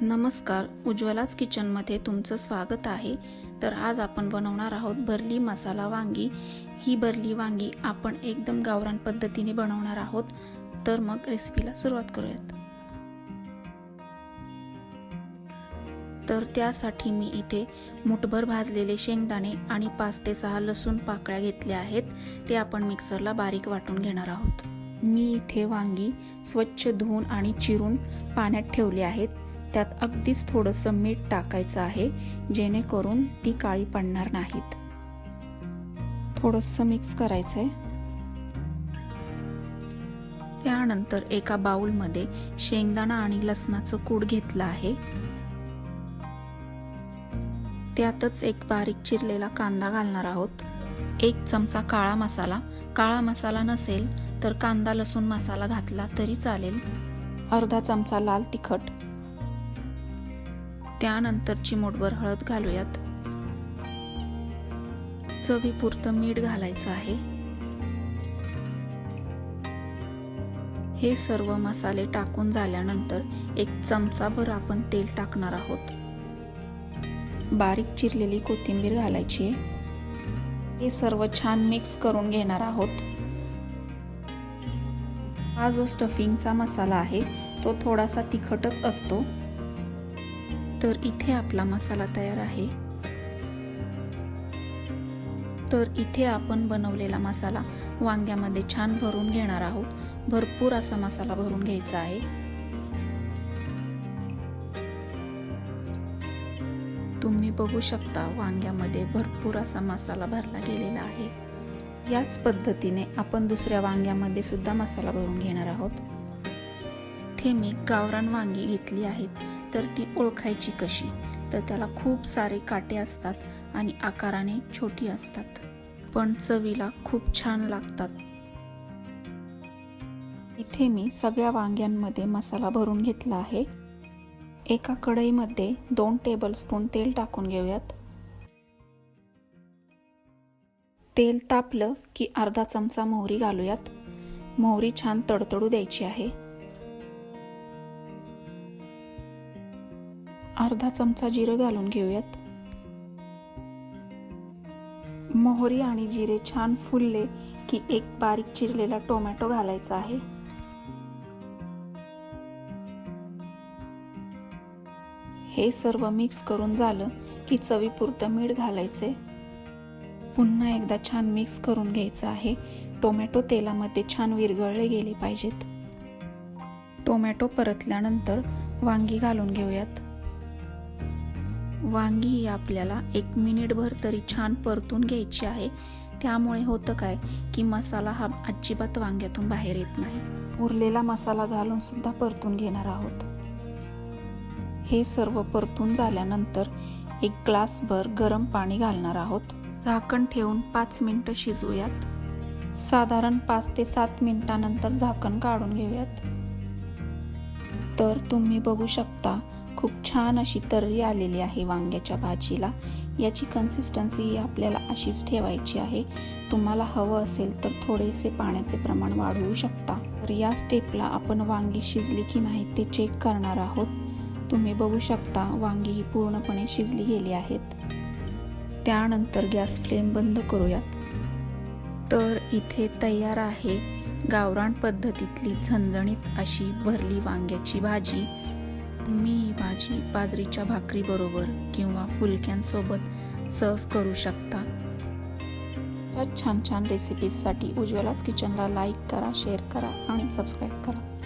नमस्कार उज्ज्वलाच किचनमध्ये तुमचं स्वागत आहे. तर आज आपण बनवणार आहोत भरली मसाला वांगी. ही भरली वांगी आपण एकदम गावरान पद्धतीने बनवणार आहोत. तर मग रेसिपीला सुरुवात करूयात. तर त्यासाठी मी इथे मुठभर भाजलेले शेंगदाणे आणि पाच ते सहा लसूण पाकळ्या घेतल्या आहेत. ते आपण मिक्सरला बारीक वाटून घेणार आहोत. मी इथे वांगी स्वच्छ धुवून आणि चिरून पाण्यात ठेवली आहेत. त्यात अगदीच थोडंसं मीठ टाकायचं आहे जेणेकरून ती काळी पडणार नाहीत. थोडंसं मिक्स करायचं आहे त्यानंतर एका बाउलमध्ये शेंगदाणा आणि लसणाचं कूड घेतलं आहे. त्यातच एक बारीक चिरलेला कांदा घालणार आहोत. एक चमचा काळा मसाला. काळा मसाला नसेल तर कांदा लसूण मसाला घातला तरी चालेल. अर्धा चमचा लाल तिखट. त्यानंतर चिमूटभर हळद घालूयात. चवीपुरतं मीठ घालायचं आहे. हे सर्व मसाले टाकून झाल्यानंतर एक चमचाभर आपण तेल टाकणार आहोत. बारीक चिरलेली कोथिंबीर घालायची हे सर्व छान मिक्स करून घेणार आहोत. हा जो स्टफिंगचा मसाला आहे तो थोडासा तिखटच असतो. तर इथे आपला मसाला तयार आहे. तर इथे आपण बनवलेला मसाला वांग्यामध्ये छान भरून घेणार आहोत. भरपूर असा मसाला भरून घ्यायचा आहे. तुम्ही बघू शकता वांग्यामध्ये भरपूर असा मसाला भरला गेलेला आहे. याच पद्धतीने आपण दुसऱ्या वांग्यामध्ये सुद्धा मसाला भरून घेणार आहोत. इथे मी गावरान वांगी घेतली आहेत. तर ती ओळखायची कशी? तर त्याला खूप सारे काटे असतात आणि आकाराने छोटी असतात. पण चवीला खूप छान लागतात. इथे मी सगळ्या वांग्यांमध्ये मसाला भरून घेतला आहे. एका कढईमध्ये दोन टेबलस्पून तेल टाकून घेऊयात. तेल तापलं की अर्धा चमचा मोहरी घालूयात. मोहरी छान तडतडू द्यायची आहे. अर्धा चमचा जिरं घालून घेऊयात. मोहरी आणि जिरे छान फुलले की एक बारीक चिरलेला टोमॅटो घालायचा आहे. हे सर्व मिक्स करून झालं की चवीपुरतं मीठ घालायचे पुन्हा एकदा छान मिक्स करून घ्यायचं आहे. टोमॅटो तेलामध्ये छान विरघळले गेले पाहिजेत. टोमॅटो परतल्यानंतर वांगी घालून घेऊयात. वांगी ही आपल्याला एक मिनिटभर तरी छान परतून घ्यायची आहे. त्यामुळे होतं काय की मसाला हा अजिबात वांग्यातून बाहेर येत नाही. उरलेला मसाला घालून सुद्धा परतून घेणार आहोत. हे सर्व परतून झाल्यानंतर एक ग्लासभर गरम पाणी घालणार आहोत. झाकण ठेवून पाच मिनटं शिजवूयात साधारण पाच ते सात मिनिटानंतर झाकण काढून घेऊयात. तर तुम्ही बघू शकता खूप छान अशी तर्री आलेली आहे वांग्याच्या भाजीला. याची कन्सिस्टन्सी आपल्याला अशीच ठेवायची आहे. तुम्हाला हवं असेल तर थोडेसे पाण्याचे प्रमाण वाढवू शकता. तर या स्टेपला आपण वांगी शिजली की नाही ते चेक करणार आहोत. तुम्ही बघू शकता वांगी ही पूर्णपणे शिजली गेली आहेत. त्यानंतर गॅस फ्लेम बंद करूयात. तर इथे तयार आहे गावरान पद्धतीतली झणझणीत अशी भरली वांग्याची भाजी. मी भाजी बाजरीच्या भाकरीबरोबर किंवा फुलक्यांसोबत सर्व करू शकता. छान छान रेसिपीजसाठी उज्ज्वलाच किचनला लाईक करा शेअर करा आणि सबस्क्राईब करा.